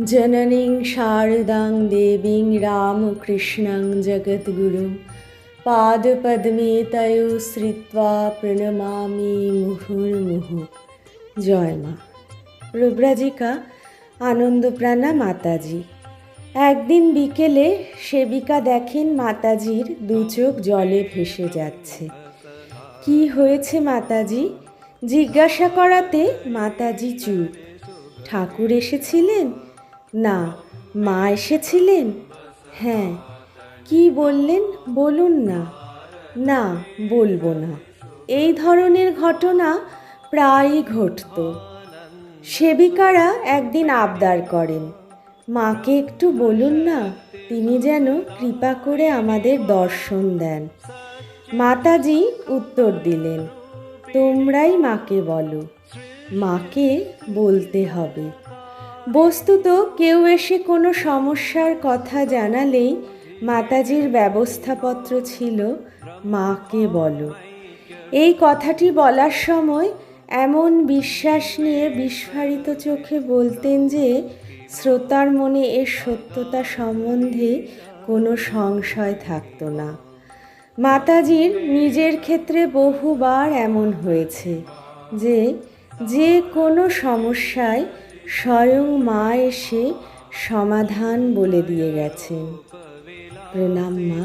জননীং শারদাং দেবীং রামকৃষ্ণাং জগদ্গুরু পাদপদ্মে তয়ু শ্রিত্বা প্রণমামি মুহুর্মুহু জয় মা রুব্রাজিকা আনন্দপ্রাণা মাতাজি একদিন বিকেলে সেবিকা দেখেন মাতাজির দু চোখ জলে ভেসে যাচ্ছে কি হয়েছে মাতাজি জিজ্ঞাসা করাতে মাতাজি চুপ ঠাকুর এসেছিলেন না, মা এসেছিলেন? হ্যাঁ। কি বললেন? বলুন না। না, বলব না। এই ধরনের ঘটনা প্রায়ই ঘটত। সেবিকারা একদিন আবদার করেন, মাকে একটু বলুন না, তিনি যেন কৃপা করে আমাদের দর্শন দেন। মাতাজি উত্তর দিলেন, তোমরাই মাকে বলো, মাকে বলতে হবে। বস্তুত কেউ এসে কোনো সমস্যার কথা জানালেই মাতাজির ব্যবস্থাপত্র ছিল, মাকে বলো। এই কথাটি বলার সময় এমন বিশ্বাস নিয়ে বিস্ফারিত চোখে বলতেন যে শ্রোতার মনে এর সত্যতা সম্বন্ধে কোনো সংশয় থাকতো না। মাতাজির নিজের ক্ষেত্রে বহুবার এমন হয়েছে যে যে কোনো সমস্যায় স্বয়ং মা এসে সমাধান বলে দিয়ে গেছেন। প্রণাম মা।